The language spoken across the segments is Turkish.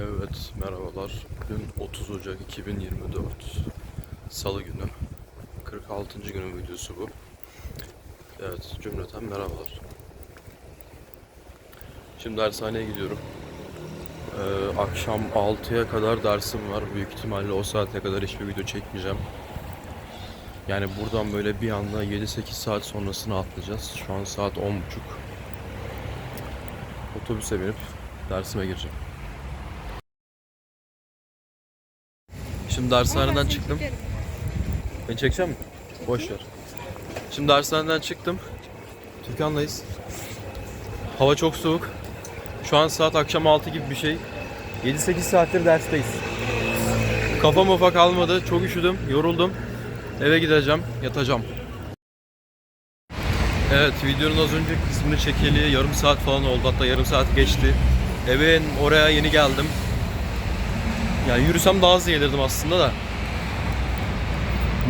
Evet, merhabalar. Bugün 30 Ocak 2024 Salı günü. 46. günün videosu bu. Evet, cümleten merhabalar. Şimdi dershaneye gidiyorum. Ee, akşam 6'ya kadar dersim var. Büyük ihtimalle o saate kadar hiçbir video çekmeyeceğim. Yani buradan böyle bir anda 7-8 saat sonrasını atlayacağız. Şu an saat 10.30. Otobüse binip dersime gireceğim. Şimdi dershaneden çıktım. Beni çekecek misin? Boş ver. Şimdi dershaneden çıktım. Türkan'layız. Hava çok soğuk. Şu an saat akşam 6 gibi bir şey. 7-8 saattir dersteyiz. Kafam ufak almadı. Çok üşüdüm, yoruldum. Eve gideceğim, yatacağım. Evet, videonun az önce kısmını çekeli yarım saat falan oldu. Hatta yarım saat geçti. Eve oraya yeni geldim. Yani yürüsem daha hızlı gelirdim aslında da.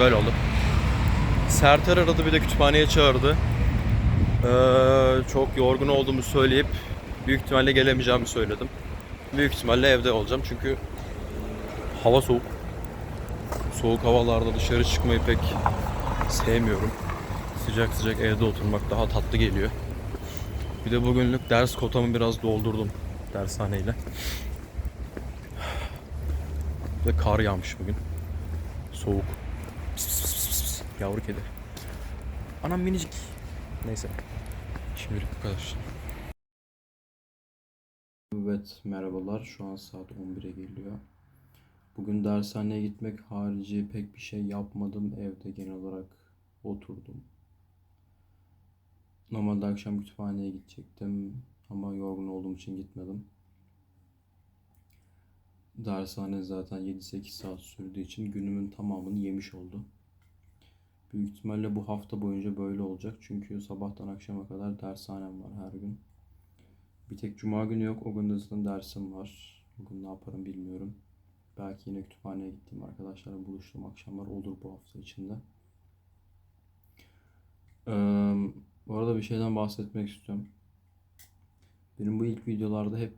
Böyle oldu. Serter aradı bir de kütüphaneye çağırdı. Ee, çok yorgun olduğumu söyleyip büyük ihtimalle gelemeyeceğimi söyledim. Büyük ihtimalle evde olacağım çünkü hava soğuk. Soğuk havalarda dışarı çıkmayı pek sevmiyorum. Sıcak sıcak evde oturmak daha tatlı geliyor. Bir de bugünlük ders kotamı biraz doldurdum dershaneyle. Ve kar yağmış bugün. Soğuk. Pıs pıs pıs pıs. Yavru kedi. Anam minicik. Neyse. Şimdilik bu kadar. Evet merhabalar. Şu an saat 11'e geliyor. Bugün dershaneye gitmek harici pek bir şey yapmadım. Evde genel olarak oturdum. Normalde akşam kütüphaneye gidecektim. Ama yorgun olduğum için gitmedim. Dershane zaten 7-8 saat sürdüğü için günümün tamamını yemiş oldu. Büyük ihtimalle bu hafta boyunca böyle olacak. Çünkü sabahtan akşama kadar dershanem var her gün. Bir tek cuma günü yok. O gün zaten dersim var. Bugün ne yaparım bilmiyorum. Belki yine kütüphaneye gittiğim arkadaşlarla buluştuğum akşamlar olur bu hafta içinde. Ee, bu arada bir şeyden bahsetmek istiyorum. Benim bu ilk videolarda hep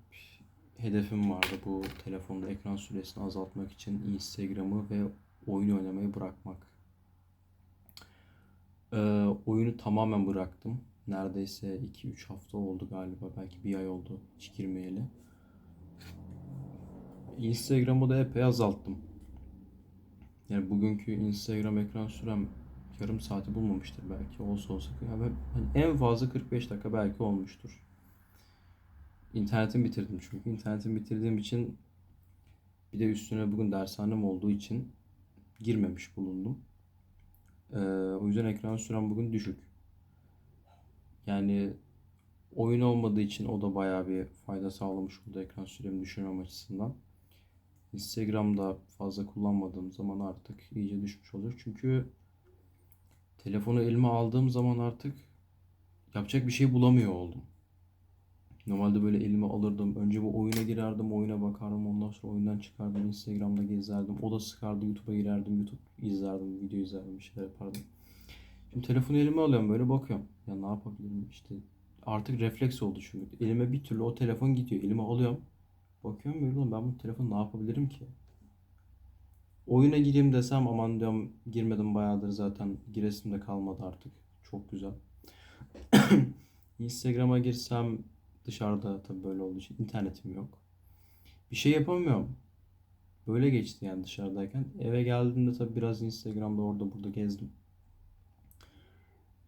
hedefim vardı bu telefonda ekran süresini azaltmak için Instagram'ı ve oyun oynamayı bırakmak. Ee, oyunu tamamen bıraktım. Neredeyse 2-3 hafta oldu galiba. Belki bir ay oldu hiç girmeyeli. Instagram'ı da epey azalttım. Yani bugünkü Instagram ekran sürem yarım saati bulmamıştır belki. Olsa olsa. Yani en fazla 45 dakika belki olmuştur. İnternetimi bitirdim çünkü. İnternetimi bitirdiğim için bir de üstüne bugün dershanem olduğu için girmemiş bulundum. Ee, o yüzden ekran sürem bugün düşük. Yani oyun olmadığı için o da bayağı bir fayda sağlamış oldu ekran süremi düşürmem açısından. Instagram'da fazla kullanmadığım zaman artık iyice düşmüş oluyor. Çünkü telefonu elime aldığım zaman artık yapacak bir şey bulamıyor oldum. Normalde böyle elime alırdım. Önce bu oyuna girerdim, oyuna bakardım. Ondan sonra oyundan çıkardım, Instagram'da gezerdim. O da sıkardı, YouTube'a girerdim, YouTube izlerdim, video izlerdim, bir şeyler yapardım. Şimdi telefonu elime alıyorum böyle bakıyorum. Ya ne yapabilirim işte. Artık refleks oldu çünkü. Elime bir türlü o telefon gidiyor. Elime alıyorum. Bakıyorum böyle "Ulan ben bu telefonu ne yapabilirim ki? Oyuna gireyim desem aman diyorum girmedim bayağıdır zaten. Giresim de kalmadı artık. Çok güzel. Instagram'a girsem dışarıda tabii böyle olduğu için internetim yok. Bir şey yapamıyorum. Böyle geçti yani dışarıdayken. Eve geldiğimde tabii biraz Instagram'da orada burada gezdim.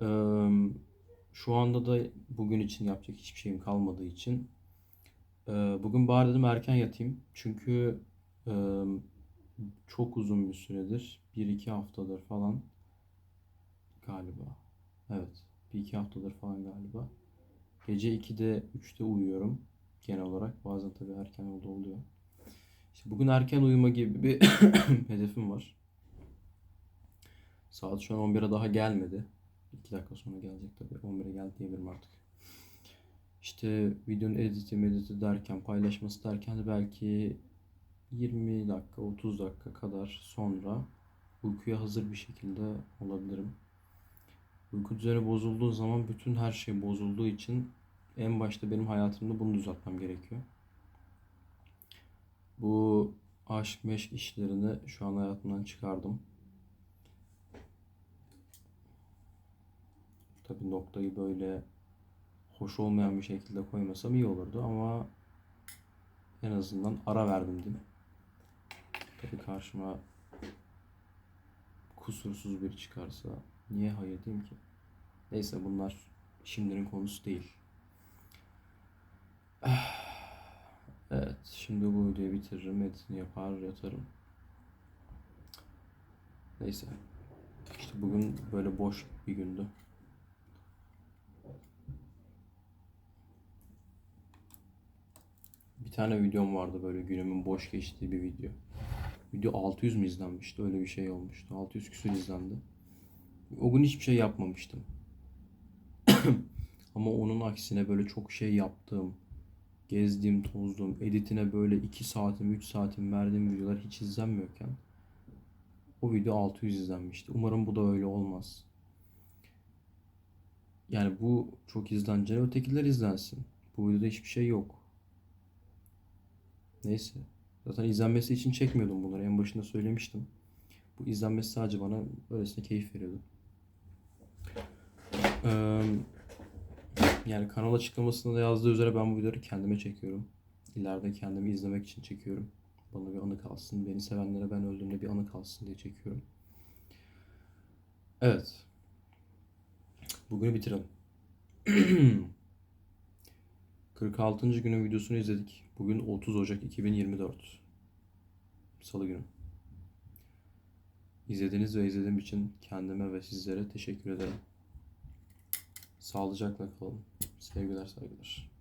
Eee, şu anda da bugün için yapacak hiçbir şeyim kalmadığı için eee, bugün bari dedim erken yatayım. Çünkü eee, çok uzun bir süredir, bir iki haftadır falan galiba. Evet, bir iki haftadır falan galiba. Gece 2'de 3'te uyuyorum genel olarak. Bazen tabii erken oldu oluyor. İşte bugün erken uyuma gibi bir hedefim var. Saat şu an 11'e daha gelmedi. 2 dakika sonra gelecek tabii. 11'e geldi diyebilirim artık. İşte videonun editi mediti derken paylaşması derken de belki 20 dakika 30 dakika kadar sonra uykuya hazır bir şekilde olabilirim. Uyku düzeni bozulduğu zaman bütün her şey bozulduğu için en başta benim hayatımda bunu düzeltmem gerekiyor. Bu aşk meşk işlerini şu an hayatımdan çıkardım. Tabii noktayı böyle hoş olmayan bir şekilde koymasam iyi olurdu ama en azından ara verdim diyeyim. Tabii karşıma kusursuz biri çıkarsa niye hayır diyeyim ki? Neyse bunlar şimdinin konusu değil. Evet, şimdi bu videoyu bitiririm, editini yapar, yatarım. Neyse. İşte bugün böyle boş bir gündü. Bir tane videom vardı böyle günümün boş geçtiği bir video. Video 600 mü izlenmişti? Öyle bir şey olmuştu. 600 küsur izlendi. O gün hiçbir şey yapmamıştım. Ama onun aksine böyle çok şey yaptığım, gezdiğim, tozduğum, editine böyle 2 saatim, 3 saatim verdiğim videolar hiç izlenmiyorken o video 600 izlenmişti. Umarım bu da öyle olmaz. Yani bu çok izleneceğine ötekiler izlensin. Bu videoda hiçbir şey yok. Neyse. Zaten izlenmesi için çekmiyordum bunları. En başında söylemiştim. Bu izlenmesi sadece bana öylesine keyif veriyordu. Yani kanal açıklamasında da yazdığı üzere ben bu videoları kendime çekiyorum. İleride kendimi izlemek için çekiyorum. Bana bir anı kalsın. Beni sevenlere ben öldüğümde bir anı kalsın diye çekiyorum. Evet. Bugünü bitirelim. 46. günün videosunu izledik. Bugün 30 Ocak 2024. Salı günü. İzlediğiniz ve izlediğim için kendime ve sizlere teşekkür ederim. Sağlıcakla kalın. Sevgiler, saygılar.